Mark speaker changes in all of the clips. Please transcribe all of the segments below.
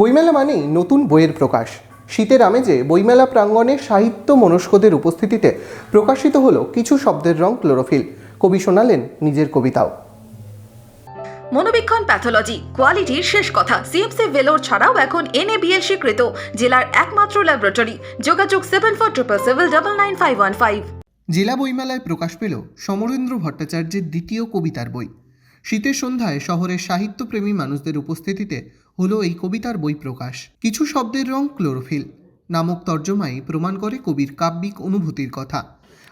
Speaker 1: বইমেলা মানেই নতুন বইয়ের প্রকাশ। শীতের আমেজে বইমেলা প্রাঙ্গণে সাহিত্য মনস্কদের উপস্থিতিতে প্রকাশিত হলো কিছু শব্দের রং ক্লোরোফিল। কবি শোনালেন নিজের কবিতাও।
Speaker 2: মনোবীক্ষণ প্যাথোলজি কোয়ালিটির শেষ কথা। সিএমসি ভেলোর ছাড়াও এখন এনএবিএল স্বীকৃত জেলার একমাত্র ল্যাবরেটরি। যোগাযোগ seven four triple seven double nine five one five
Speaker 1: জেলা বইমেলায় প্রকাশ পেল সমরেন্দ্র ভট্টাচার্যের দ্বিতীয় কবিতার বই। শীতের সন্ধ্যায় শহরের সাহিত্যপ্রেমী মানুষদের উপস্থিতিতে হলো এই কবিতার বই প্রকাশ। কিছু শব্দের রং ক্লোরোফিল নামক তর্জমাই প্রমাণ করে কবির কাব্যিক অনুভূতির কথা।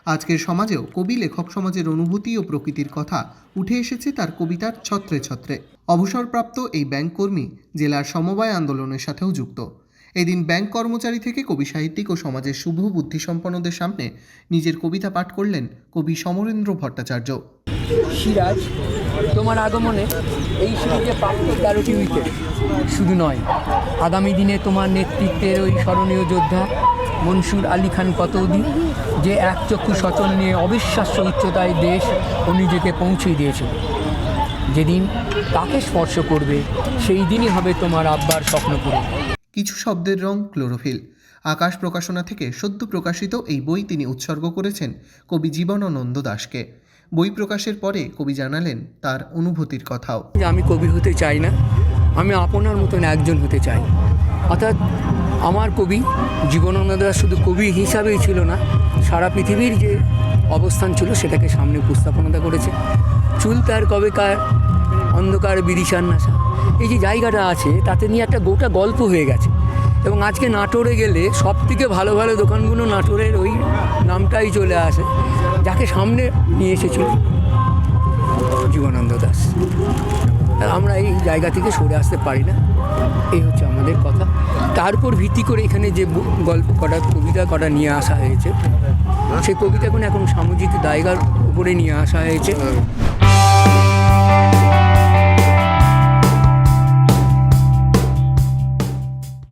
Speaker 1: আজকের সমাজেও কবি লেখক সমাজের অনুভূতি ও প্রকৃতির কথা উঠে এসেছে তার কবিতার ছত্রে ছত্রে। অবসরপ্রাপ্ত এই ব্যাংক কর্মী জেলার সমবায় আন্দোলনের সাথেও যুক্ত। এদিন ব্যাংক কর্মচারী থেকে কবি সাহিত্যিক ও সমাজের শুভ বুদ্ধিসম্পন্নদের সামনে নিজের কবিতা পাঠ করলেন কবি সমরেন্দ্র ভট্টাচার্য।
Speaker 3: সিরাজ, তোমার আগমনে এই সিরিজে প্রাপ্ত তেরোটি উইকেট শুধু নয়, আগামী দিনে তোমার নেতৃত্বের ওই স্মরণীয় যোদ্ধা মনসুর আলী খান কতৌদি, যে এক চক্ষু সচল নিয়ে অবিশ্বাস্য উচ্চতায় দেশ ও নিজেকে পৌঁছে দিয়েছিল যেদিন তাকে স্পর্শ করবে, সেই দিনই হবে তোমার আব্বার স্বপ্ন পূরণ।
Speaker 1: কিছু শব্দের রং ক্লোরোফিল। আকাশ প্রকাশনা থেকে সদ্য প্রকাশিত এই বই তিনি উৎসর্গ করেছেন কবি জীবনানন্দ দাশকে। বই প্রকাশের পরে কবি জানালেন তার অনুভূতির কথাও।
Speaker 3: আমি কবি হতে চাই না, আমি আপনার মতন একজন হতে চাই। অর্থাৎ আমার কবি জীবনানন্দ শুধু কবি হিসাবেই ছিল না, সারা পৃথিবীর যে অবস্থান ছিল সেটাকে সামনে উপস্থাপনতা করেছে। চুল তার কবেকার অন্ধকার বিদিশার নাশা। এই যে জায়গাটা আছে, তাতে নিয়ে একটা গোটা গল্প হয়ে গেছে। এবং আজকে নাটোরে গেলে সব থেকে ভালো ভালো দোকানগুলো নাটোরের ওই নামটাই চলে আসে, যাকে সামনে নিয়ে এসেছিল জীবনানন্দ দাস। আমরা এই জায়গা থেকে সরে আসতে পারি না, এই হচ্ছে আমাদের কথা। তার উপর ভিত্তি করে এখানে যে গল্প কটা, কবিতা কটা নিয়ে আসা হয়েছে, সেই কবিতাগুলো এখন সামাজিক জায়গার উপরে নিয়ে আসা হয়েছে।